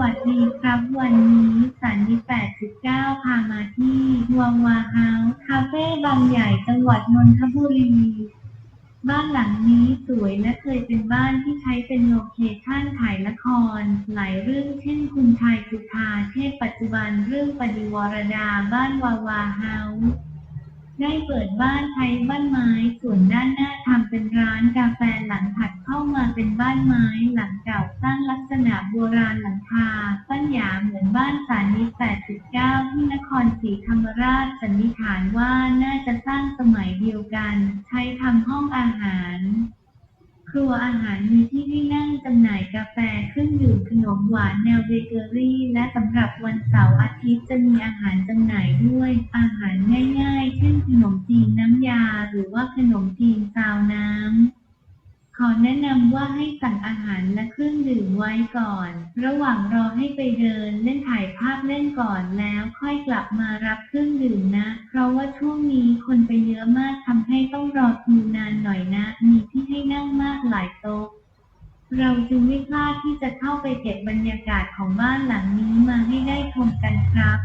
วัสดีครับ วันนี้สันนิ8.9พามาที่วาวาเฮาส์คาเฟ่บางใหญ่จังหวัดนนทบุรี บ้านหลังนี้สวยและเคยเป็นบ้านที่ใช้เป็นโลเคชั่นถ่ายละคร หลายเรื่องเช่นคุณชายจุธาเทพปัจจุบันเรื่องปฏิวรดาบ้านวาวาเฮาส์ได้เปิดบ้านใช้บ้านไม้ ส่วนด้านหน้าทำเป็นร้านกาแฟหลังถัดเข้ามาเป็นบ้านไม้หลังเก่าสร้างลักษณะโบราณหลัง คาปั้นหยาเหมือนบ้านสานิต89 ที่นครศรีธรรมราชสันนิษฐานว่าน่าจะสร้างสมัยเดียวกัน ใช้ทำห้องอาหาร ครัวอาหารมีที่ให้นั่งจำหน่ายกาแฟเครื่องดื่มขนมหวานแนวเบเกอรี่ และสำหรับวันเสาร์อาทิตย์จะมีอาหารจำหน่ายด้วย อาหารง่ายๆ เช่นขนมจีนน้ำยา หรือว่าขนมจีนซาวน้ำขอแนะนำว่าให้สั่งอาหารและเครื่อง ดื่มไว้ก่อน ระหว่างรอให้ไปเดินเล่นถ่ายภาพเล่นก่อนแล้วค่อยกลับมารับเครื่องดื่มนะ เพราะว่าช่วงนี้คนไปเยอะมากทำให้ต้องรอคิวนานหน่อยนะ มีที่ให้นั่งมากหลายโต๊ะเราจึงไม่พลาดที่จะเข้าไปเก็บบรรยากาศของบ้านหลังนี้มาให้ได้ชมกันครับ